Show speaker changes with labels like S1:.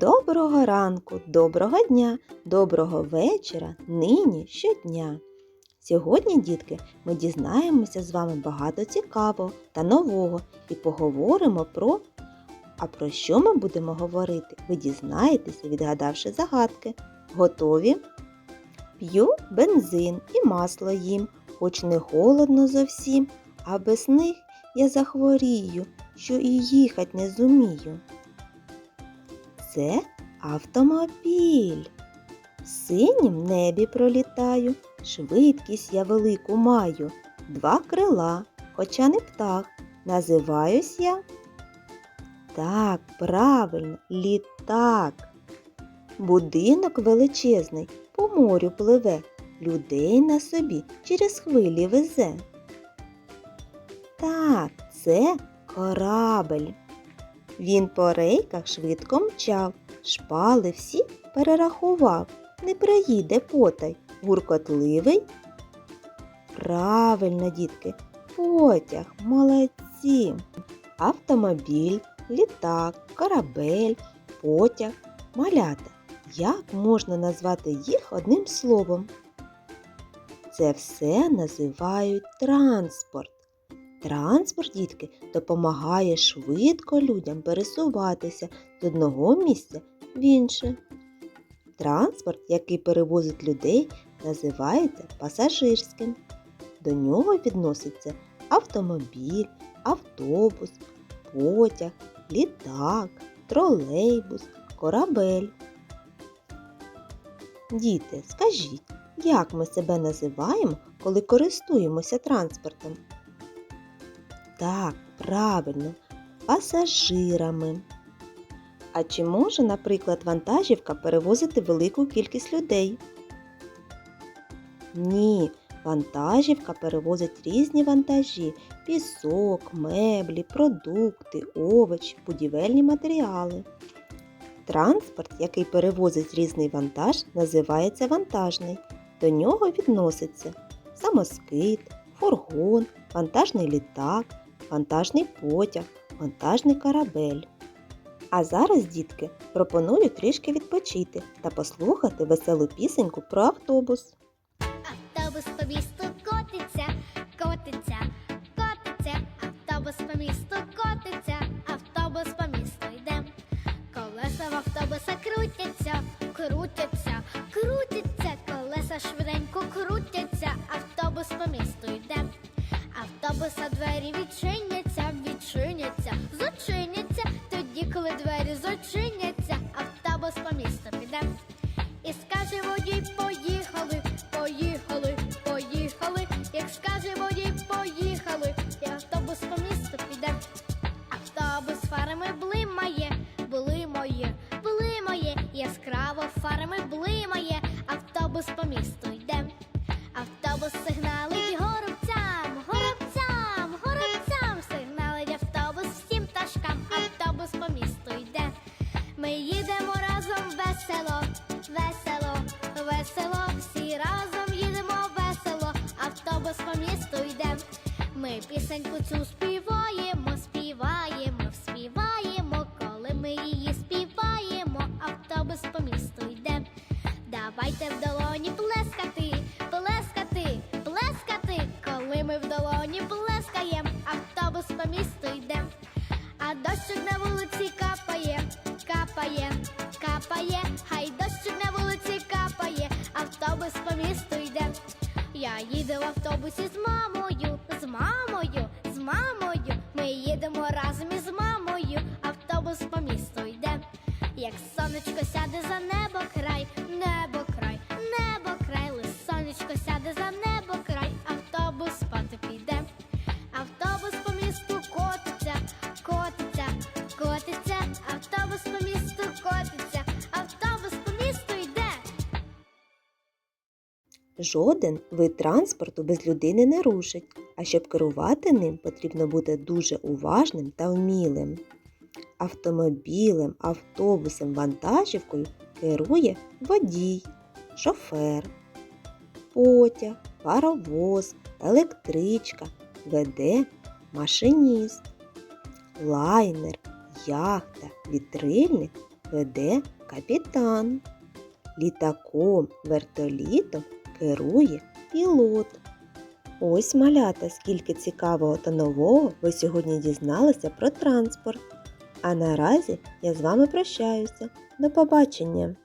S1: Доброго ранку, доброго дня, доброго вечора, нині щодня. Сьогодні, дітки, ми дізнаємося з вами багато цікавого та нового і поговоримо про. А про що ми будемо говорити? Ви дізнаєтеся, відгадавши загадки. Готові? П'ю бензин і масло їм, хоч не холодно зовсім, а без них я захворію, що і їхать не зумію. Це автомобіль. В синім небі пролітаю, швидкість я велику маю, два крила, хоча не птах. Називаюсь я. Так, правильно, літак. Будинок величезний по морю пливе, людей на собі через хвилі везе. Так, це корабель. Він по рейках швидко мчав, шпали всі перерахував, не приїде потай, гуркотливий. Правильно, дітки, потяг, молодці. Автомобіль, літак, корабель, потяг, малята. Як можна назвати їх одним словом? Це все називають транспорт. Транспорт, дітки, допомагає швидко людям пересуватися з одного місця в інше. Транспорт, який перевозить людей, називається пасажирським. До нього відноситься автомобіль, автобус, потяг, літак, тролейбус, корабель. Діти, скажіть, як ми себе називаємо, коли користуємося транспортом? Так, правильно, пасажирами. А чи може, наприклад, вантажівка перевозити велику кількість людей? Ні, вантажівка перевозить різні вантажі пісок, меблі, продукти, овочі, будівельні матеріали. Транспорт, який перевозить різний вантаж, називається вантажний. До нього відноситься самоскид, фургон, вантажний літак, вантажний потяг, вантажний корабель. А зараз, дітки, пропоную трішки відпочити та послухати веселу пісеньку про автобус.
S2: Автобус по місту котиться, котиться, котиться, автобус по місту котиться, автобус по місту йде. Колеса в автобуса крутяться, крутяться, крутяться, колеса швиденько крутяться, коли двері зачиняться, Пісеньку цю співаємо, співаємо, співаємо, коли ми її співаємо, автобус по місту йде. Давайте в долоні плескати, плескати, плескати, коли ми в долоні плескаєм, автобус по місту йде. А дощик на вулиці капає, капає, капає, хай дощик на вулиці капає, автобус по місту йде. Я їду в автобусі з мамою, Ми
S1: Жоден вид транспорту без людини не рушить, а щоб керувати ним, потрібно бути дуже уважним та вмілим. Автомобілем, автобусом, вантажівкою керує водій, шофер, потяг, паровоз, електричка, веде машиніст, лайнер, яхта, вітрильник веде капітан. Літаком, вертолітом керує пілот. Ось малята, скільки цікавого та нового ви сьогодні дізналися про транспорт. А наразі я з вами прощаюся. До побачення!